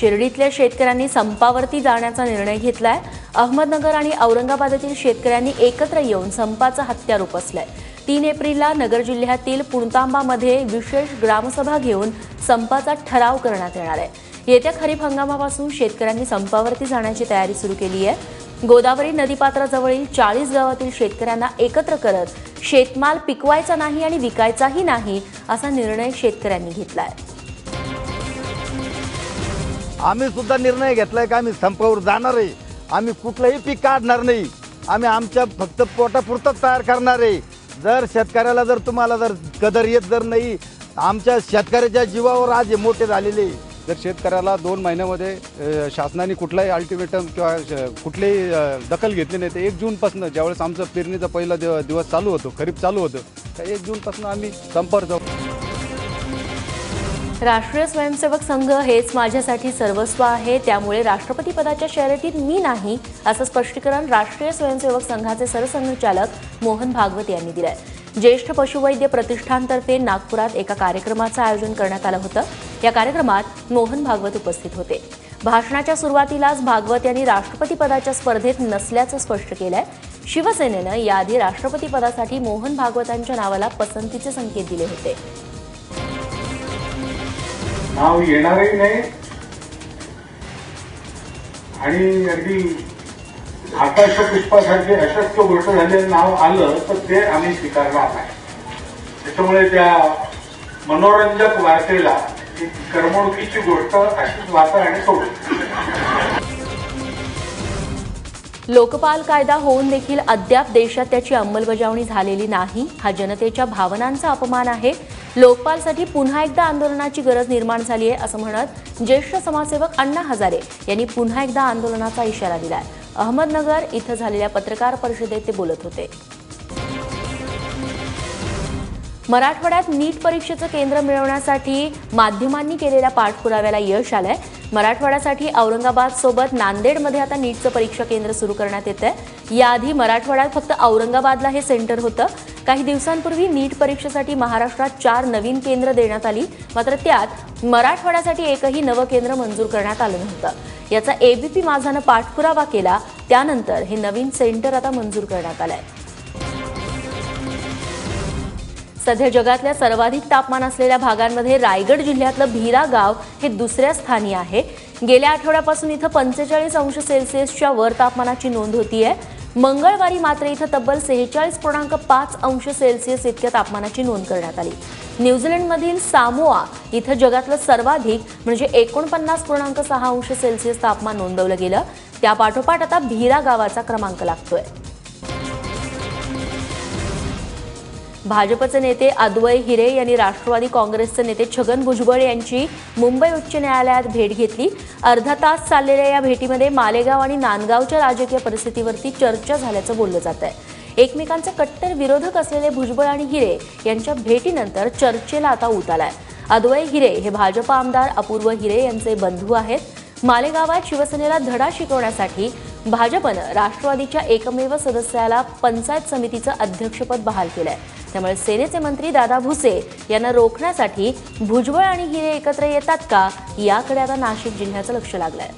शिर्डीतल्या शेतकऱ्यांनी संपावरती जाण्याचा निर्णय घेतलाय. अहमदनगर आणि औरंगाबादेतील शेतकऱ्यांनी एकत्र येऊन संपाचं हत्यार उपसलंय तीन एप्रिलला नगर जिल्ह्यातील पुणतांबामध्ये विशेष ग्रामसभा घेऊन संपाचा ठराव करण्यात येणार आहे. येत्या खरीप हंगामापासून शेतकऱ्यांनी संपावरती जाण्याची तयारी सुरू केली आहे. गोदावरी नदीपात्राजवळील चाळीस गावातील शेतकऱ्यांना एकत्र करत शेतमाल पिकवायचा नाही आणि विकायचाही नाही असा निर्णय शेतकऱ्यांनी घेतला आहे आम्ही सुद्धा निर्णय घेतलाय का आम्ही संपावर जाणार आहे. आम्ही कुठलंही पीक काढणार नाही. आम्ही आमच्या फक्त पोटापुरतंच तयार करणार आहे. जर शेतकऱ्याला जर तुम्हाला जर कदर येत जर नाही आमच्या शेतकऱ्याच्या जीवावर आज हे मोठे झालेले आहे. जर शेतकऱ्याला दोन महिन्यामध्ये शासनाने कुठलाही अल्टिमेटम किंवा कुठलीही दखल घेतली नाही तर एक जूनपासून ज्यावेळेस आमचं पेरणीचा पहिला दिवस चालू होतो खरीप चालू होतं तर एक जूनपासून आम्ही संपर्क जाऊ. राष्ट्रीय स्वयंसेवक संघ हेच माझ्यासाठी सर्वस्व आहे. त्यामुळे राष्ट्रपती पदाच्या शर्यतीत मी नाही असं स्पष्टीकरण राष्ट्रीय स्वयंसेवक संघाचे सरसंघचालक मोहन भागवत यांनी दिलंय. ज्येष्ठ पशुवैद्य प्रतिष्ठानतर्फे नागपुरात एका कार्यक्रमाचं आयोजन करण्यात आलं होतं. या कार्यक्रमात मोहन भागवत उपस्थित होते. भाषणाच्या सुरुवातीलाच भागवत यांनी राष्ट्रपती पदाच्या स्पर्धेत नसल्याचं स्पष्ट केलंय. शिवसेनेनं याआधी राष्ट्रपती पदासाठी मोहन भागवतांच्या नावाला पसंतीचे संकेत दिले होते. नाव येणारही नाही. आणि अगदी आकाश पुष्पासारखे अशक्य गोष्ट झालेलं नाव आलं तर ते आम्ही स्वीकारणार नाही. त्याच्यामुळे त्या मनोरंजक वार्तेला ही करमणुकीची गोष्ट अशीच वाचा आणि सोडू. लोकपाल कायदा होऊन देखील अद्याप देशात त्याची अंमलबजावणी झालेली नाही. हा जनतेच्या भावनांचा अपमान आहे. लोकपालसाठी पुन्हा एकदा आंदोलनाची गरज निर्माण झाली आहे असं म्हणत ज्येष्ठ समाजसेवक अण्णा हजारे यांनी पुन्हा एकदा आंदोलनाचा इशारा दिलाय. अहमदनगर इथं झालेल्या पत्रकार परिषदेत ते बोलत होते. मराठवाड्यात नीट परीक्षेचं केंद्र मिळवण्यासाठी माध्यमांनी केलेल्या पाठपुराव्याला यश आलंय. मराठवाड्यासाठी औरंगाबाद सोबत नांदेडमध्ये आता नीटचं परीक्षा केंद्र सुरू करण्यात येत आहे याआधी मराठवाड्यात फक्त औरंगाबादला हे सेंटर होतं. काही दिवसांपूर्वी नीट परीक्षेसाठी महाराष्ट्रात चार नवीन केंद्र देण्यात आली. मात्र त्यात मराठवाड्यासाठी एकही नवं केंद्र मंजूर करण्यात आलं नव्हतं. याचा एबीपी माझानं पाठपुरावा केला. त्यानंतर हे नवीन सेंटर आता मंजूर करण्यात आलंय. सध्या जगातल्या सर्वाधिक तापमान असलेल्या भागांमध्ये रायगड जिल्ह्यातलं भिरा गाव हे दुसऱ्या स्थानी आहे. गेल्या आठवड्यापासून इथं पंचेचाळीस अंश सेल्सिअसच्या वर तापमानाची नोंद होतीये. मंगळवारी मात्र इथं तब्बल सेहेचाळीस पूर्णांक पाच अंश सेल्सिअस इतक्या तापमानाची नोंद करण्यात आली. न्यूझीलंडमधील सामोआ इथं जगातलं सर्वाधिक म्हणजे एकोणपन्नास पूर्णांक सहा अंश सेल्सिअस तापमान नोंदवलं गेलं. त्यापाठोपाठ आता भीरा गावाचा क्रमांक लागतोय. भाजपचे नेते अद्वय हिरे यांनी राष्ट्रवादी काँग्रेसचे नेते छगन भुजबळ यांची मुंबई उच्च न्यायालयात भेट घेतली. अर्धा तास चाललेल्या या भेटीमध्ये मालेगाव आणि नांदगावच्या राजकीय परिस्थितीवरती चर्चा झाल्याचं बोललं जात आहे. एकमेकांचे कट्टर विरोधक असलेले भुजबळ आणि हिरे यांच्या भेटीनंतर चर्चेला आता ऊत आलाय. अद्वय हिरे हे भाजप आमदार अपूर्व हिरे यांचे बंधू आहेत. मालेगावात शिवसेनेला धडा शिकवण्यासाठी भाजपनं राष्ट्रवादीच्या एकमेव सदस्याला पंचायत समितीचं अध्यक्षपद बहाल केलंय. त्यामुळे सेनेचे मंत्री दादा भुसे यांना रोखण्यासाठी भुजबळ आणि हिरे एकत्र येतात का? याकडे आता नाशिक जिल्ह्याचं लक्ष लागलंय.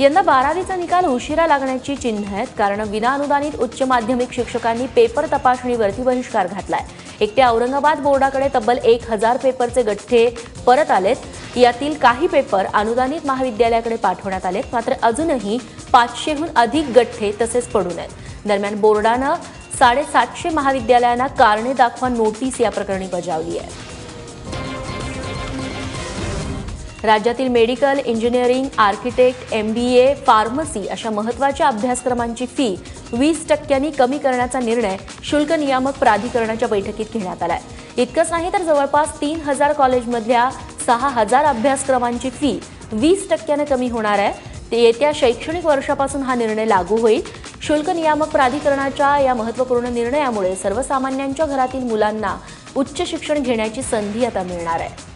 यंदा बारावीचा निकाल उशिरा लागण्याची चिन्ह आहेत. कारण विनाअनुदानित उच्च माध्यमिक शिक्षकांनी पेपर तपासणीवरती बहिष्कार घातलाय. एकट्या औरंगाबाद बोर्डाकडे तब्बल एक हजार पेपरचे गठ्ठे परत आलेत. यातील काही पेपर अनुदानित महाविद्यालयाकडे पाठवण्यात आलेत. मात्र अजूनही पाचशेहून अधिक गठ्ठे तसेच पडून आहेत. दरम्यान बोर्डानं साडेसातशे महाविद्यालयांना कारणे दाखवा नोटीस या प्रकरणी बजावली आहे. राज्यातील medical engineering architect M B A pharmacy अशा महत्त्वाच्या अभ्यासक्रमांची फी वीस टक्क्यांनी कमी करण्याचा निर्णय शुल्क नियामक प्राधिकरणाच्या बैठकीत घेण्यात आलाय. इतकंच नाही तर जवळपास तीन हजार कॉलेजमधल्या सहा हजार अभ्यासक्रमांची फी वीस टक्क्यानं कमी होणार आहे. ते येत्या शैक्षणिक वर्षापासून हा निर्णय लागू होईल. शुल्क नियामक प्राधिकरणाच्या या महत्त्वपूर्ण निर्णयामुळे सर्वसामान्यांच्या घरातील मुलांना उच्च शिक्षण घेण्याची संधी आता मिळणार आहे.